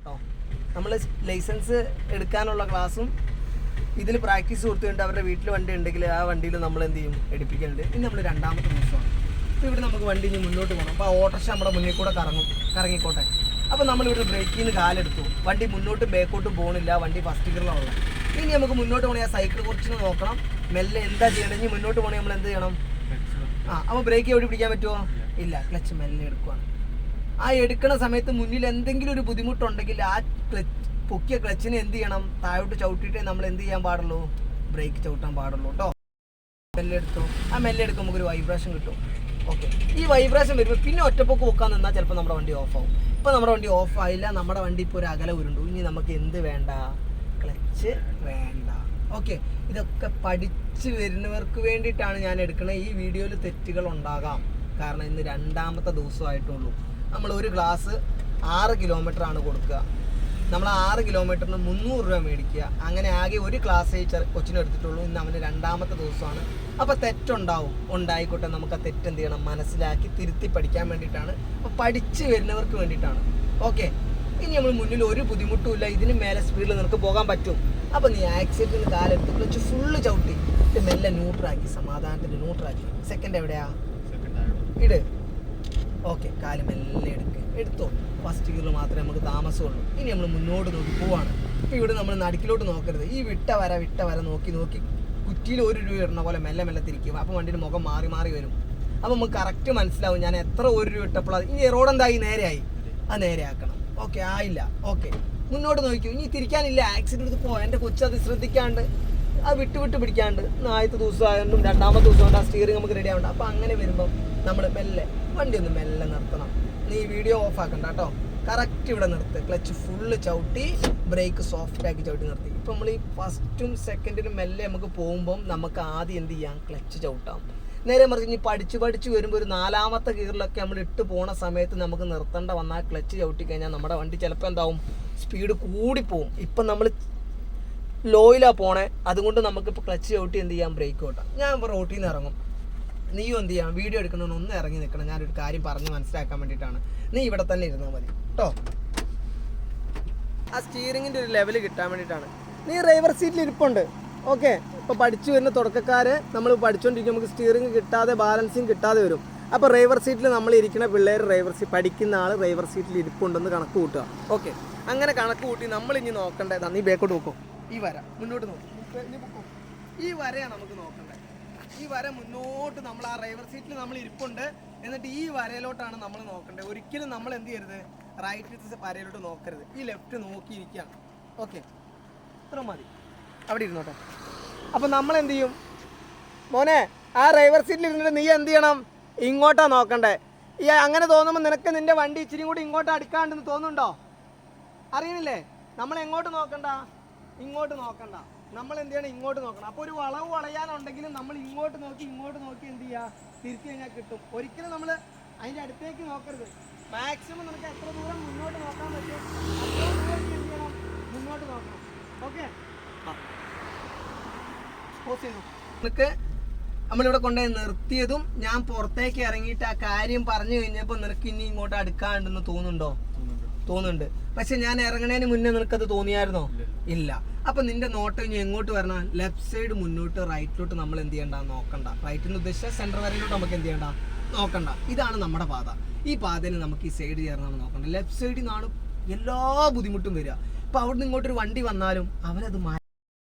കേട്ടോ. നമ്മൾ ലൈസൻസ് എടുക്കാനുള്ള ക്ലാസ്സും ഇതിൽ പ്രാക്ടീസ് കൊടുത്തുകൊണ്ട് അവരുടെ വീട്ടിൽ വണ്ടി ഉണ്ടെങ്കിൽ ആ വണ്ടിയിൽ നമ്മൾ എന്ത് ചെയ്യും? എടുപ്പിക്കുന്നുണ്ട് ഇനി നമ്മൾ രണ്ടാമത്തെ ദിവസമാണ്. അപ്പോൾ ഇവിടെ നമുക്ക് വണ്ടി ഇനി മുന്നോട്ട് പോകണം. അപ്പോൾ ആ ഓട്ടർഷ നമ്മുടെ മുന്നിൽ കൂടെ കറങ്ങും. കറങ്ങിക്കോട്ടെ. അപ്പോൾ നമ്മൾ ഇവിടെ ബ്രേക്കിൽ നിന്ന് കാലെടുത്തു. വണ്ടി മുന്നോട്ടും ബാക്കോട്ടും പോകണില്ല വണ്ടി ഫസ്റ്റ് ഗിയറിലുള്ള ഇനി നമുക്ക് മുന്നോട്ട് പോകണേ ആ സൈക്കിൾ കുറച്ച് നോക്കണം. മെല്ലെ എന്താ ചെയ്യണം ഇനി മുന്നോട്ട് പോകണേ നമ്മൾ എന്ത് ചെയ്യണം? ആ അപ്പോൾ ബ്രേക്ക് എവിടെ പിടിക്കാൻ പറ്റുമോ ഇല്ല. ക്ലച്ച് മെല്ലെ എടുക്കുവാണ്. ആ എടുക്കണ സമയത്ത് മുന്നിൽ എന്തെങ്കിലും ഒരു ബുദ്ധിമുട്ടുണ്ടെങ്കിൽ ആ ക്ലച്ച് പൊക്കിയ ക്ലച്ചിനെ എന്ത് ചെയ്യണം? താഴോട്ട് ചവിട്ടിയിട്ടേ നമ്മൾ എന്ത് ചെയ്യാൻ പാടുള്ളൂ? ബ്രേക്ക് ചവിട്ടാൻ പാടുള്ളൂ കേട്ടോ. മെല്ലെ എടുത്തു. ആ മെല്ലെ എടുക്കുമ്പോൾ നമുക്കൊരു വൈബ്രേഷൻ കിട്ടും. ഓക്കെ ഈ വൈബ്രേഷൻ വരുമ്പോൾ പിന്നെ ഒറ്റപ്പൊക്കെ പൊക്കാൻ നിന്നാൽ ചിലപ്പോൾ നമ്മുടെ വണ്ടി ഓഫ് ആവും. ഇപ്പോൾ നമ്മുടെ വണ്ടി ഓഫ് ആയില്ല. നമ്മുടെ വണ്ടി ഇപ്പോൾ ഒരു അകല ഉരുണ്ടു. ഇനി നമുക്ക് എന്ത് വേണ്ട? ക്ലച്ച് വേണ്ട. ഓക്കെ ഇതൊക്കെ പഠിച്ച് വരുന്നവർക്ക് വേണ്ടിയിട്ടാണ് ഞാൻ എടുക്കുന്നത് ഈ വീഡിയോയിൽ തെറ്റുകൾ ഉണ്ടാകാം. കാരണം ഇന്ന് രണ്ടാമത്തെ ദിവസമായിട്ടുള്ളൂ. നമ്മൾ ഒരു ഗ്ലാസ് ആറ് കിലോമീറ്റർ ആണ് കൊടുക്കുക. നമ്മൾ ആറ് കിലോമീറ്ററിന് മുന്നൂറ് രൂപ മേടിക്കുക. അങ്ങനെ ആകെ ഒരു ക്ലാസ് കൊച്ചിന് എടുത്തിട്ടുള്ളൂ. ഇന്ന് അവന് രണ്ടാമത്തെ ദിവസമാണ്. അപ്പോൾ തെറ്റുണ്ടാവും. ഉണ്ടായിക്കോട്ടെ നമുക്ക് ആ തെറ്റെന്ത് ചെയ്യണം? മനസ്സിലാക്കി തിരുത്തി പഠിക്കാൻ വേണ്ടിയിട്ടാണ്. അപ്പോൾ പഠിച്ച് വരുന്നവർക്ക് വേണ്ടിയിട്ടാണ്. ഓക്കെ ഇനി നമ്മൾ മുന്നിൽ ഒരു ബുദ്ധിമുട്ടും ഇല്ല. ഇതിന് മേലെ സ്പീഡിൽ നിനക്ക് പോകാൻ പറ്റും. അപ്പോൾ നീ ആക്സിഡന്റിന് കാലെടുത്ത് വെച്ച് ഫുള്ള് ചവിട്ടി. മെല്ലെ ന്യൂട്രാക്കി സമാധാനത്തിന് ന്യൂട്രാക്കി സെക്കൻഡ് എവിടെയാ? ഇട് ഓക്കെ കാൽ മെല്ലെ എടുക്കുക എടുത്തോ. ഫസ്റ്റ് ഗിയറിൽ മാത്രമേ നമുക്ക് താമസമുള്ളൂ. ഇനി നമ്മൾ മുന്നോട്ട് നോക്കി പോവാണ്. ഇപ്പോൾ ഇവിടെ നമ്മൾ നടുക്കിലോട്ട് നോക്കരുത്. ഈ വിട്ട വര വിട്ട വര നോക്കി നോക്കി. കുറ്റിയിൽ ഒരു രൂപ ഇടുന്ന പോലെ മെല്ലെ മെല്ലെ തിരിക്കും. അപ്പോൾ വണ്ടിയുടെ മുഖം മാറി മാറി വരും. അപ്പോൾ നമുക്ക് കറക്റ്റ് മനസ്സിലാവും ഞാൻ എത്ര ഒരു രൂപ ഇട്ടപ്പോൾ ഇനി റോഡ് എന്തായി? നേരെയായി. ആ നേരെ ആക്കണം ഓക്കെ ആയില്ല. ഓക്കെ. മുന്നോട്ട് നോക്കൂ ഇനി തിരിക്കാനില്ല. ആക്സിഡന്റ് പോ. എന്റെ കൊച്ചത് ശ്രദ്ധിക്കാണ്ട്. ആ വിട്ട് വിട്ട് പിടിക്കാണ്ട് ആദ്യത്തെ ദിവസം ആയതുകൊണ്ടും രണ്ടാമത്തെ ദിവസം കൊണ്ട് ആ സ്റ്റിയറിംഗ് നമുക്ക് റെഡി ആവണ്ട. അപ്പോൾ അങ്ങനെ വരുമ്പം നമ്മൾ മെല്ലെ വണ്ടി ഒന്ന് മെല്ലെ നിർത്തണം. നീ വീഡിയോ ഓഫ് ആക്കണ്ട കേട്ടോ കറക്റ്റ് ഇവിടെ നിർത്ത്. ക്ലച്ച് ഫുള്ള് ചവിട്ടി ബ്രേക്ക് സോഫ്റ്റ് ആക്കി ചവിട്ടി നിർത്തി. ഇപ്പം നമ്മൾ ഈ ഫസ്റ്റും സെക്കൻഡിനും മെല്ലെ നമുക്ക് പോകുമ്പം നമുക്ക് ആദ്യം എന്ത് ചെയ്യാം? ക്ലച്ച് ചവിട്ടാം. നേരെ മറിച്ച് ഇനി പഠിച്ച് പഠിച്ച് വരുമ്പോൾ ഒരു നാലാമത്തെ ഗിയറിലൊക്കെ നമ്മൾ ഇട്ട് പോണ സമയത്ത് നമുക്ക് നിർത്തേണ്ട വന്നാൽ ക്ലച്ച് ചവിട്ടി കഴിഞ്ഞാൽ നമ്മുടെ വണ്ടി ചിലപ്പോൾ എന്താവും? സ്പീഡ് കൂടിപ്പോവും ഇപ്പം നമ്മൾ ലോയിലാണ് പോണേ അതുകൊണ്ട് ഇപ്പോൾ ക്ലച്ച് ചവിട്ടി എന്ത് ചെയ്യാം? ബ്രേക്ക് ഓട്ടാം. ഞാൻ ഇപ്പോൾ റോട്ടിൽ നിന്ന് ഇറങ്ങും. നീയും എന്ത് ചെയ്യാം? വീഡിയോ എടുക്കണമെന്ന് ഒന്ന് ഇറങ്ങി നിൽക്കണം. ഞാനൊരു കാര്യം പറഞ്ഞ് മനസ്സിലാക്കാൻ വേണ്ടിയിട്ടാണ്. നീ ഇവിടെ തന്നെ ഇരുന്നാൽ മതി. കേട്ടോ ആ സ്റ്റീറിങ്ങിന്റെ ഒരു ലെവൽ കിട്ടാൻ വേണ്ടിയിട്ടാണ്. നീ ഡ്രൈവർ സീറ്റിൽ ഇരിപ്പുണ്ട്. ഓക്കെ ഇപ്പോൾ പഠിച്ചു വരുന്ന തുടക്കക്കാരെ നമ്മൾ പഠിച്ചുകൊണ്ടിരിക്കും നമുക്ക് സ്റ്റിയറിംഗ് കിട്ടാതെ ബാലൻസിങ് കിട്ടാതെ വരും. അപ്പോൾ ഡ്രൈവർ സീറ്റിൽ നമ്മൾ ഇരിക്കുന്ന പിള്ളേർ ഡ്രൈവർ സീറ്റ് പഠിക്കുന്ന ആൾ ഡ്രൈവർ സീറ്റിൽ ഇരിപ്പുണ്ടെന്ന് കണക്ക് കൂട്ടുക. ഓക്കെ അങ്ങനെ കണക്ക് കൂട്ടി നമ്മൾ ഇനി നോക്കേണ്ടതാ നീ ബേക്കോട്ട് നോക്കോ. ഈ വര മുന്നോട്ട് നോക്കും. ഈ വരയാണ് നമുക്ക് നോക്കേണ്ടത്. ഈ വര മുന്നോട്ട് നമ്മൾ ആ ഡ്രൈവർ സീറ്റിൽ നമ്മൾ ഇരിപ്പുണ്ട്. എന്നിട്ട് ഈ വരയിലോട്ടാണ് നമ്മൾ നോക്കേണ്ടത്. ഒരിക്കലും നമ്മൾ എന്ത് ചെയ്യരുത്? റൈറ്റ് വരയിലോട്ട് നോക്കരുത്. ഈ ലെഫ്റ്റ് നോക്കിയിരിക്കുകയാണ്. ഓക്കെ ഇത്ര മതി. അവിടെ ഇരുന്നോട്ടെ അപ്പോൾ നമ്മൾ എന്ത് ചെയ്യും? മോനെ ആ ഡ്രൈവർ സീറ്റിൽ ഇരുന്നിട്ട് നീ എന്ത് ചെയ്യണം? ഇങ്ങോട്ടാ നോക്കണ്ടേ. ഈ അങ്ങനെ തോന്നുമ്പോൾ നിനക്ക് നിന്റെ വണ്ടി ഇച്ചിരി കൂടി ഇങ്ങോട്ട് അടുക്കാണ്ടെന്ന് തോന്നുന്നുണ്ടോ? അറിയണില്ലേ നമ്മൾ എങ്ങോട്ട് നോക്കണ്ട? ഇങ്ങോട്ട് നോക്കണ്ട. നമ്മൾ എന്ത് ചെയ്യണം? ഇങ്ങോട്ട് നോക്കണം. അപ്പോൾ ഒരു വളവ് വളയാനുണ്ടെങ്കിലും നമ്മൾ ഇങ്ങോട്ട് നോക്കി ഇങ്ങോട്ട് നോക്കി എന്ത് ചെയ്യുക തിരിച്ചു കഴിഞ്ഞാൽ കിട്ടും. ഒരിക്കലും നമ്മൾ അതിന്റെ അടുത്തേക്ക് നോക്കരുത്. മാക്സിമം നമുക്ക് എത്ര ദൂരം മുന്നോട്ട് നോക്കാൻ പറ്റും? ദൂരം മുന്നോട്ട് നോക്കണം. ഓക്കെ പോസ് നിനക്ക് നമ്മളിവിടെ കൊണ്ടുപോയി നിർത്തിയതും ഞാൻ പുറത്തേക്ക് ഇറങ്ങിയിട്ട് ആ കാര്യം പറഞ്ഞു കഴിഞ്ഞപ്പോൾ നിനക്ക് ഇനി ഇങ്ങോട്ട് അടുക്കാണ്ടെന്ന് തോന്നുന്നുണ്ടോ. തോന്നുന്നുണ്ട്. പക്ഷെ ഞാൻ ഇറങ്ങണേന് മുന്നേ നിനക്കത് തോന്നിയായിരുന്നോ? ഇല്ല അപ്പൊ നിന്റെ നോട്ടം ഇനി എങ്ങോട്ട് വരണം? ലെഫ്റ്റ് സൈഡ് മുന്നോട്ട് റൈറ്റിലോട്ട് നമ്മൾ എന്ത് ചെയ്യണ്ട? നോക്കണ്ട. റൈറ്റിന് ഉദ്ദേശിച്ച സെന്റർ വരയിലോട്ട് നമുക്ക് എന്ത് ചെയ്യണ്ട? നോക്കണ്ട. ഇതാണ് നമ്മുടെ പാത. ഈ പാതയിൽ നമുക്ക് ഈ സൈഡ് ചേർന്നാണ് നോക്കണ്ട. ലെഫ്റ്റ് സൈഡിൽ നിന്നാണ് എല്ലാ ബുദ്ധിമുട്ടും വരിക. ഇപ്പൊ അവിടുന്ന് ഇങ്ങോട്ടൊരു വണ്ടി വന്നാലും അവരത്